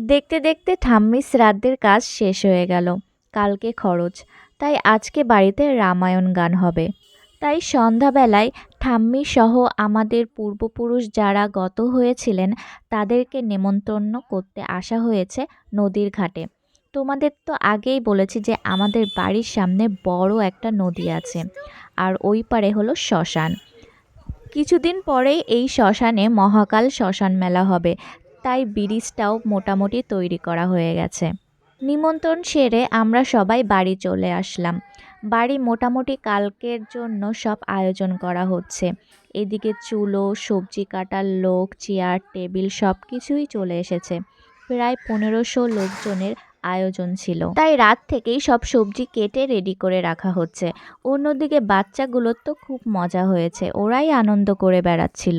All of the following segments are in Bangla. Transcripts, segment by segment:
দেখতে দেখতে ঠাম্মি শ্রাদ্ধের কাজ শেষ হয়ে গেল। কালকে খরচ। তাই আজকে বাড়িতে রামায়ণ গান হবে। তাই সন্ধ্যাবেলায় ঠাম্মি সহ আমাদের পূর্বপুরুষ যারা গত হয়েছিলেন, তাদেরকে নেমন্তন্ন করতে আসা হয়েছে নদীর ঘাটে। তোমাদের তো আগেই বলেছি যে আমাদের বাড়ির সামনে বড় একটা নদী আছে। আর ওই পারে হলো শ্মশান। কিছুদিন পরেই এই শ্মশানে মহাকাল শ্মশান মেলা হবে, তাই ব্রিজটাও মোটামুটি তৈরি করা হয়ে গেছে। নিমন্ত্রণ সেরে আমরা সবাই বাড়ি চলে আসলাম। বাড়ি মোটামুটি কালকের জন্য সব আয়োজন করা হচ্ছে। এদিকে চুলো, সবজি কাটার লোক, চেয়ার, টেবিল সব কিছুই চলে এসেছে। প্রায় পনেরোশো লোকজনের আয়োজন ছিল। তাই রাত থেকেই সব সবজি কেটে রেডি করে রাখা হচ্ছে। অন্যদিকে বাচ্চাগুলোর তো খুব মজা হয়েছে। ওরাই আনন্দ করে বেড়াচ্ছিল।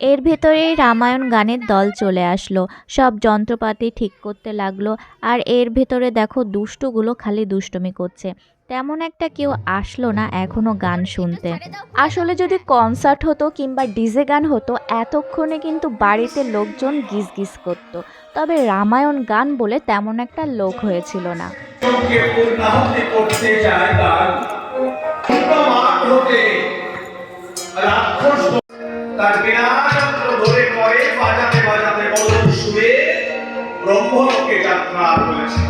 এর ভেতরেই রামায়ণ গানের দল চলে আসলো। সব যন্ত্রপাতি ঠিক করতে লাগল আর এর ভেতরে দেখো দুষ্টুগুলো খালি দুষ্টুমি করছে। তেমন একটা কেউ আসলো না এখনও গান শুনতে। আসলে যদি কনসার্ট হতো কিংবা ডিজে গান হতো, এতক্ষণে কিন্তু বাড়িতে লোকজন গিজ গিজ করতো। তবে রামায়ণ গান বলে তেমন একটা লোক হয়েছিল না। তার মাঠ ব্রহ্মলোকে যাত্রা করেছে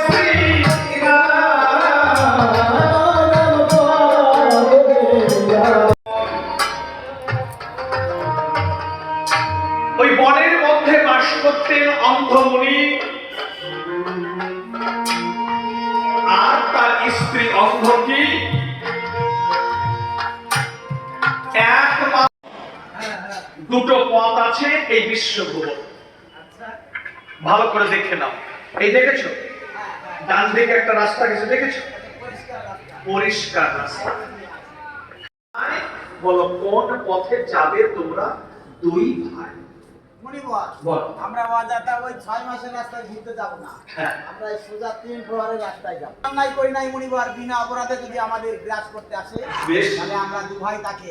শ্রী ওই বনের মধ্যে বাস করতেন অন্ধমণি। আর তার স্ত্রী অন্ধকি। একমাত্র আছে এই বিশ্বভুবন ভালো করে দেখে নাও। এই দেখেছ? ডান দিকে একটা রাস্তা গেছে দেখেছ? পরিষ্কার রাস্তা। বলো কোন পথে যাবে তোমরা দুই ভাই? আমরা ওই ছয় মাসের রাস্তায় ঘুরতে যাব না। হ্যাঁ। আমরা সোজা তিন প্রহরের রাস্তায় যাব। অন্যায় করি নাই মণিবর বিনা অপরাধে যদি আমাদের গ্রাস করতে আসে বেশ। তাহলে আমরা দু ভাই তাকে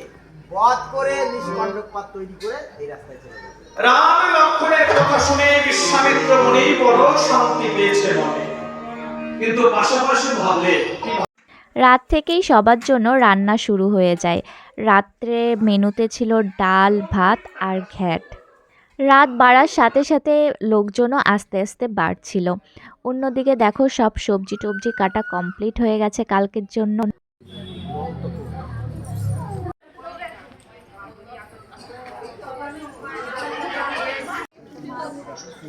বধ করে নিষ্কণ্টক পথ তৈরি করে এই রাস্তায় চলে যাব রাম লক্ষণের কথা শুনে বিশ্বামিত্র মুনি বড় শান্তি পেয়েছে মনে। কিন্তু পাশাপাশি ভাবলে রাত থেকেই সবার জন্য রান্না শুরু হয়ে যায়। রাত্রে মেনুতে ছিল ডাল ভাত আর ঘ্যাট। রাত বাড়ার সাথে সাথে লোকজনও আস্তে আস্তে বাড়ছিল। অন্যদিকে দেখো সব সবজি টবজি কাটা কমপ্লিট হয়ে গেছে কালকের জন্য।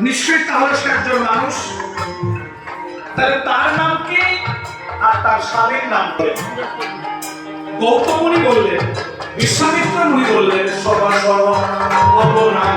নিশ্চয়ই তাহলে সে একজন মানুষ। তাহলে তার নাম কি? আর তার স্বামীর নাম কি? মুনি বললেন বিশ্বামিত্র মুনি বললেন সর্বা সর্ব অব নাম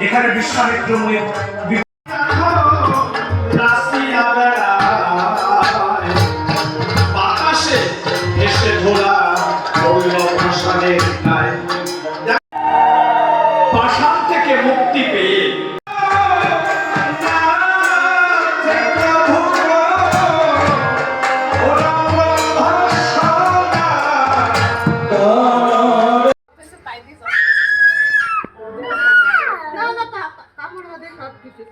এখানে বিশ্বামিত্র মুনি প্রায়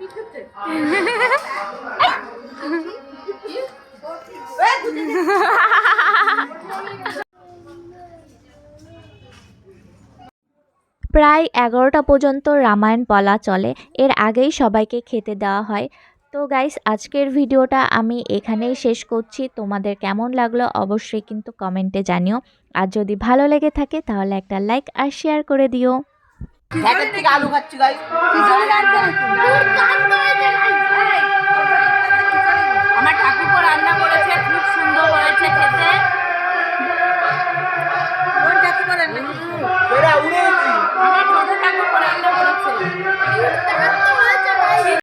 এগারোটা পর্যন্ত রামায়ণ বলা চলে। এর আগেই সবাইকে খেতে দেওয়া হয়। তো গাইস আজকের ভিডিওটা আমি এখানেই শেষ করছি। তোমাদের কেমন লাগল অবশ্যই কিন্তু কমেন্টে জানিও। আর যদি ভালো লেগে থাকে তাহলে একটা লাইক আর শেয়ার করে দিও। ঘ্যাটের থেকে আলু খাচ্ছি গাই আমার ঠাকুর